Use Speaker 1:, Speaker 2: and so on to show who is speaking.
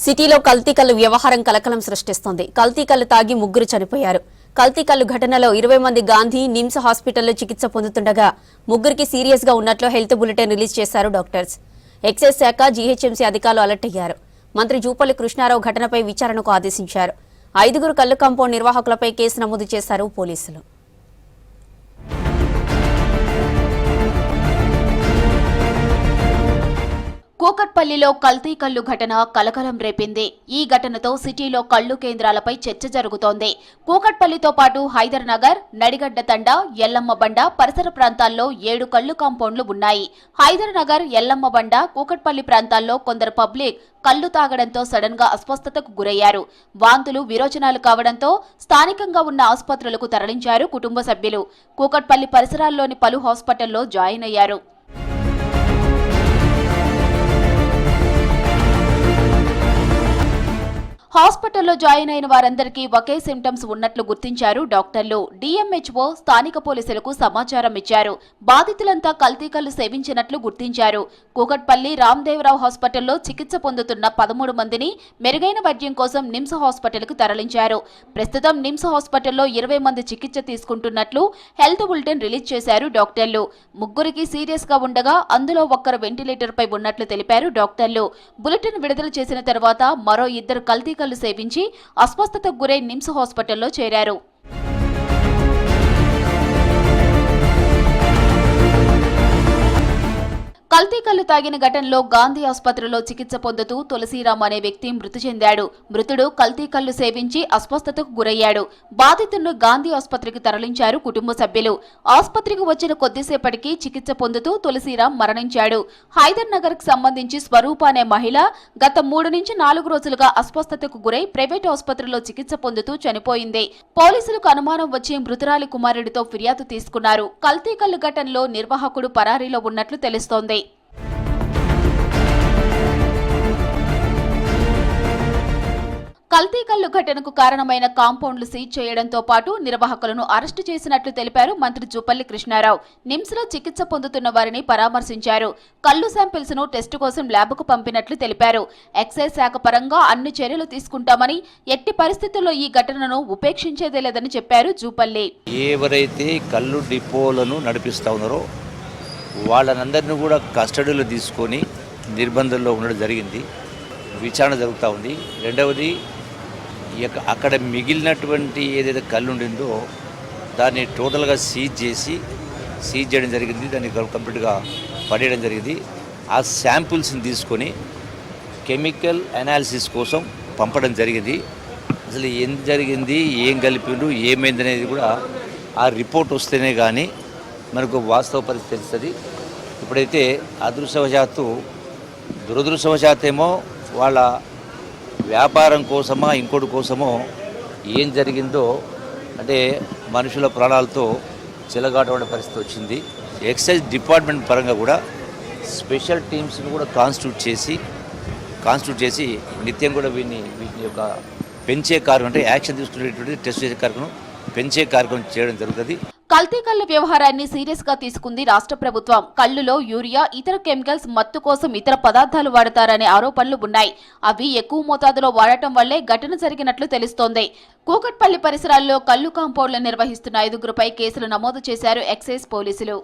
Speaker 1: సిటీలో కల్తీ కల్లు వ్యవహారం కలకలం సృష్టిస్తోంది. కల్తీ కల్లు తాగి ముగ్గురు చనిపోయారు. కల్తీకల్లు ఘటనలో ఇరవై మంది గాంధీ నిమ్స్ హాస్పిటల్లో చికిత్స పొందుతుండగా ముగ్గురికి సీరియస్గా ఉన్నట్లు హెల్త్ బులెటిన్ రిలీజ్ చేశారు డాక్టర్స్. ఎక్సైజ్ శాఖ జీహెచ్ఎంసీ అధికారులు అలర్ట్ అయ్యారు. మంత్రి జూపల్లి కృష్ణారావు ఘటనపై విచారణకు ఆదేశించారు. ఐదుగురు కల్లు కాంపౌండ్ నిర్వాహకులపై కేసు నమోదు చేశారు పోలీసులు.
Speaker 2: కూకట్పల్లిలో కల్తీ కల్లు ఘటన కలకలం రేపింది. ఈ ఘటనతో సిటీలో కళ్ళు కేంద్రాలపై చర్చ జరుగుతోంది. కూకట్పల్లితో పాటు హైదర్నగర్ నడిగడ్డ తండ ఎల్లమ్మ బండ పరిసర ప్రాంతాల్లో ఏడు కళ్ళు కాంపౌండ్లు ఉన్నాయి. హైదర్నగర్ ఎల్లమ్మ బండ కూకట్పల్లి ప్రాంతాల్లో కొందరు పబ్లిక్ కళ్ళు తాగడంతో సడన్గా అస్వస్థతకు గురయ్యారు. వాంతులు విరోచనాలు కావడంతో స్థానికంగా ఉన్న ఆసుపత్రులకు తరలించారు కుటుంబ సభ్యులు. కూకట్పల్లి పరిసరాల్లోని పలు హాస్పిటల్లో జాయిన్ అయ్యారు. హాస్పిటల్లో జాయిన్ అయిన వారందరికీ ఒకే సిమ్టమ్స్ ఉన్నట్లు గుర్తించారు డాక్టర్లు. డిఎంహెచ్ఓ స్థానిక పోలీసులకు సమాచారం ఇచ్చారు. బాధితులంతా కల్తీకల్లు సేవించినట్లు గుర్తించారు. కూకట్పల్లి రామ్దేవరావు హాస్పిటల్లో చికిత్స పొందుతున్న పదమూడు మందిని మెరుగైన వైద్యం కోసం నిమ్స్ హాస్పిటల్కు తరలించారు. ప్రస్తుతం నిమ్స్ హాస్పిటల్లో ఇరవై మంది చికిత్స తీసుకుంటున్నట్లు హెల్త్ బులెటిన్ రిలీజ్ చేశారు డాక్టర్లు. ముగ్గురికి సీరియస్గా ఉండగా అందులో ఒక్కరు వెంటిలేటర్పై ఉన్నట్లు తెలిపారు డాక్టర్లు. బులెటిన్ విడుదల చేసిన తర్వాత మరో ఇద్దరు కల్తీ కల్లు సేవించి అస్వస్థతకు గురై నిమ్స్ హాస్పిటల్లో చేరారు. కల్తీ కల్లు తాగిన ఘటనలో గాంధీ ఆసుపత్రిలో చికిత్స పొందుతూ తులసీరామ్ అనే వ్యక్తి మృతి చెందాడు. మృతుడు కల్తీ కల్లు సేవించి అస్వస్థతకు గురయ్యాడు. బాధితులను గాంధీ ఆసుపత్రికి తరలించారు కుటుంబ సభ్యులు. ఆసుపత్రికి వచ్చిన కొద్దిసేపటికి చికిత్స పొందుతూ తులసీరామ్ మరణించాడు. హైదర్ నగర్కు సంబంధించి స్వరూప అనే మహిళ గత మూడు నుంచి నాలుగు రోజులుగా అస్వస్థతకు గురై ప్రైవేట్ ఆసుపత్రిలో చికిత్స పొందుతూ చనిపోయింది. పోలీసులకు అనుమానం వచ్చి మృతురాలి కుమారుడితో ఫిర్యాదు తీసుకున్నారు. కల్తీ కల్లు ఘటనలో నిర్వాహకుడు పరారీలో ఉన్నట్లు తెలుస్తోంది. కల్తీ కల్లు ఘటనకు కారణమైన కాంపౌండ్లు సీజ్ చేయడంతో పాటు నిర్వాహకులను అరెస్టు చేసినట్లు తెలిపారు మంత్రి జూపల్లి కృష్ణారావు. నిమ్స్లో చికిత్స పొందుతున్న వారిని పరామర్శించారు. కల్లు శాంపిల్స్ను టెస్టు కోసం ల్యాబ్కు పంపినట్లు తెలిపారు. ఎక్సైజ్ శాఖ పరంగా అన్ని చర్యలు తీసుకుంటామని ఎట్టి పరిస్థితుల్లో ఈ ఘటనను ఉపేక్షించేదే లేదని చెప్పారు జూపల్లి.
Speaker 3: ఎవరైతే కళ్ళు డిపోలను నడిపిస్తా ఉన్నారో వాళ్ళనందరినీ కూడా కస్టడీలో తీసుకొని నిర్బంధంలో ఉండడం జరిగింది. విచారణ జరుగుతూ ఉంది. రెండవది అక్కడ మిగిలినటువంటి ఏదైతే కళ్ళు ఉండిందో దాన్ని టోటల్గా సీజ్ చేసి సీజ్ చేయడం జరిగింది. దాన్ని కంప్లీట్గా పడేయడం జరిగింది. ఆ శాంపుల్స్ని తీసుకొని కెమికల్ అనాలిసిస్ కోసం పంపడం జరిగింది. అసలు ఏం జరిగింది ఏం కలిపిండు ఏమైంది అనేది కూడా ఆ రిపోర్ట్ వస్తేనే కానీ మనకు వాస్తవ పరిస్థితి తెలుస్తుంది. ఇప్పుడైతే అదృష్టవశాత్తు దురదృష్టవశాత్తేమో వాళ్ళ వ్యాపారం కోసమా ఇంకోటి కోసమో ఏం జరిగిందో అంటే మనుషుల ప్రాణాలతో చిలగాటపడే పరిస్థితి వచ్చింది. ఎక్సైజ్ డిపార్ట్మెంట్ పరంగా కూడా స్పెషల్ టీమ్స్ని కూడా కాన్స్టిట్యూట్ చేసి కాన్స్టిట్యూట్ చేసి నిత్యం కూడా వీటిని వీటిని యొక్క పెంచే కార్యక్రమం అంటే యాక్షన్ తీసుకునేటువంటి టెస్ట్ చేసే కార్యక్రమం పెంచే కార్యక్రమం చేయడం జరుగుతుంది.
Speaker 2: కల్తీ కల్లు వ్యవహారాన్ని సీరియస్గా తీసుకుంది రాష్ట్ర ప్రభుత్వం. కల్లులో యూరియా ఇతర కెమికల్స్ మత్తు కోసం ఇతర పదార్థాలు వాడతారనే ఆరోపణలు ఉన్నాయి. అవి ఎక్కువ మోతాదులో వాడటం వల్లే ఘటన జరిగినట్లు తెలుస్తోంది. కూకట్పల్లి పరిసరాల్లో కల్లు కాంపౌండ్లు నిర్వహిస్తున్న ఐదుగురుపై కేసులు నమోదు చేశారు ఎక్సైజ్ పోలీసులు.